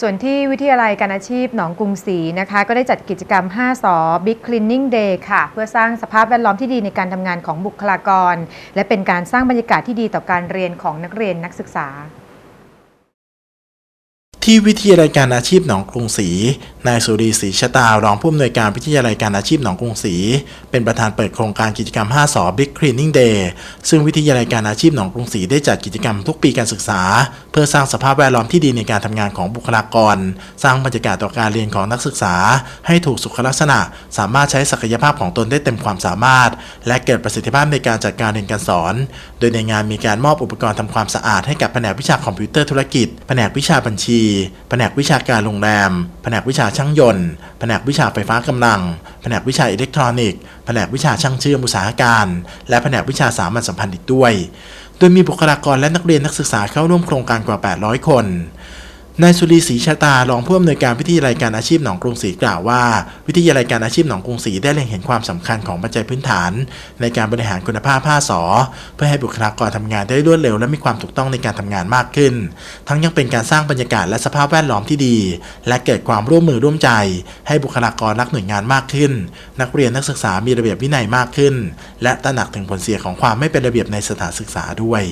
ส่วนที่วิทยาลัยการอาชีพหนองกรุงศรีนะคะ ก็ได้จัดกิจกรรม 5สอ Big Cleaning Day ค่ะ เพื่อสร้างสภาพแวดล้อมที่ดีในการทำงานของบุคลากร และเป็นการสร้างบรรยากาศที่ดีต่อการเรียนของนักเรียนนักศึกษา ที่วิทยาลัยการอาชีพหนองกรุงศรี นายสุรีศรีชะตารองผู้อำนวยการวิทยาลัยการอาชีพหนองกรุงศรี เป็นประธานเปิดโครงการกิจกรรม 5สอ Big Cleaning Day ซึ่งวิทยาลัยการอาชีพหนองกรุงศรีได้จัดกิจกรรมทุกปีการศึกษา เพื่อสร้างสภาพแวดล้อมที่ดีในการทำงานของบุคลากร สร้างบรรยากาศต่อการเรียนของนักศึกษา ให้ถูกสุขลักษณะ สามารถใช้ศักยภาพของตนได้เต็มความสามารถ และเกิดประสิทธิภาพในการจัดการเรียนการสอน โดยในงานมีการมอบอุปกรณ์ทำความสะอาดให้กับแผนกวิชาคอมพิวเตอร์ธุรกิจ แผนกวิชาบัญชีแผนกวิชาการโรงแรม แผนกวิชาช่างยนต์ แผนกวิชาไฟฟ้ากำลัง แผนกวิชาอิเล็กทรอนิกส์ แผนกวิชาช่างเชื่อมอุตสาหการ และแผนกวิชาสามัญสัมพันธ์อีกด้วย โดยมีบุคลากรและนักเรียนนักศึกษาเข้าร่วมโครงการกว่า 800 คน นายสุรีศรีชาตารองผู้อำนวยการวิทยาลัยการอาชีพหนองกรุงศรีกล่าวว่า วิทยาลัยการอาชีพหนองกรุงศรีได้เล็งเห็นความสำคัญของปัจจัยพื้นฐาน ในการบริหารคุณภาพผ้าสอ เพื่อให้บุคลากรทำงานได้รวดเร็วและมีความถูกต้องในการทำงานมากขึ้น ทั้งยังเป็นการสร้างบรรยากาศและสภาพแวดล้อมที่ดี และเกิดความร่วมมือร่วมใจ ให้บุคลากรรักหน่วยงานมากขึ้น นักเรียนนักศึกษามีระเบียบวินัยมากขึ้น และตระหนักถึงผลเสียของความไม่เป็นระเบียบในสถานศึกษาด้วย